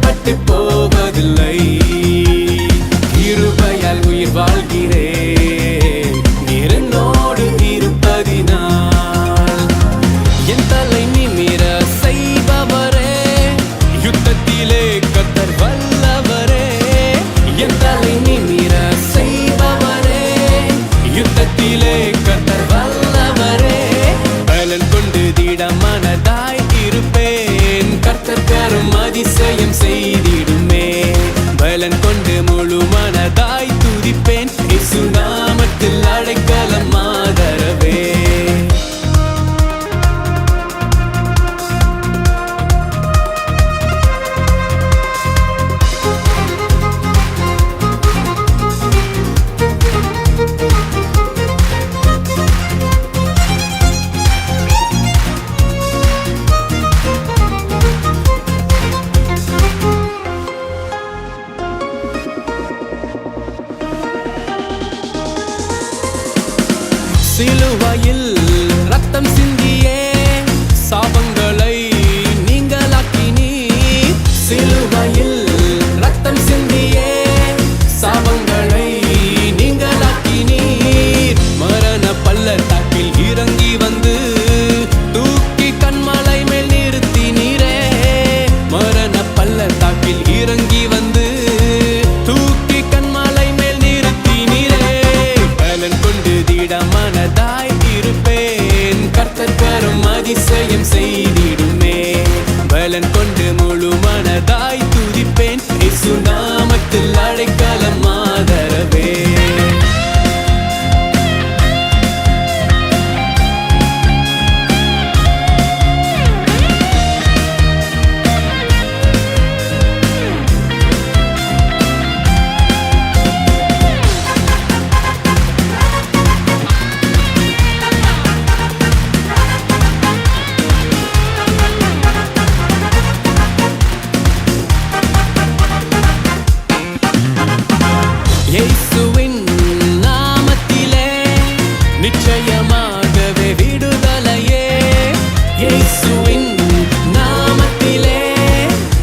பட்டு போவதில்லை. பலன் கொண்டு முழு மனதாய் துதிப்பேன். இசு நாமத்தில் அடைக்கலம் சிலுவையில் ரத்தம் சிந்தியே. you know.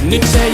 niczej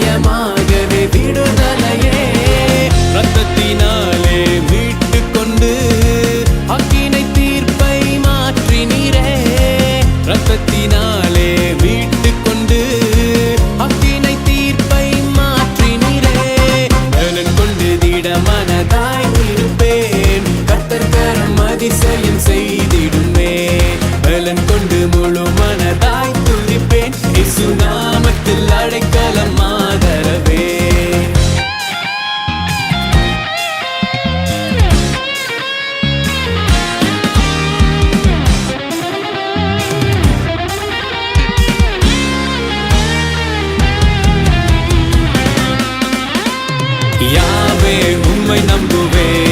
யாவே உம்மை நம்புவேன்.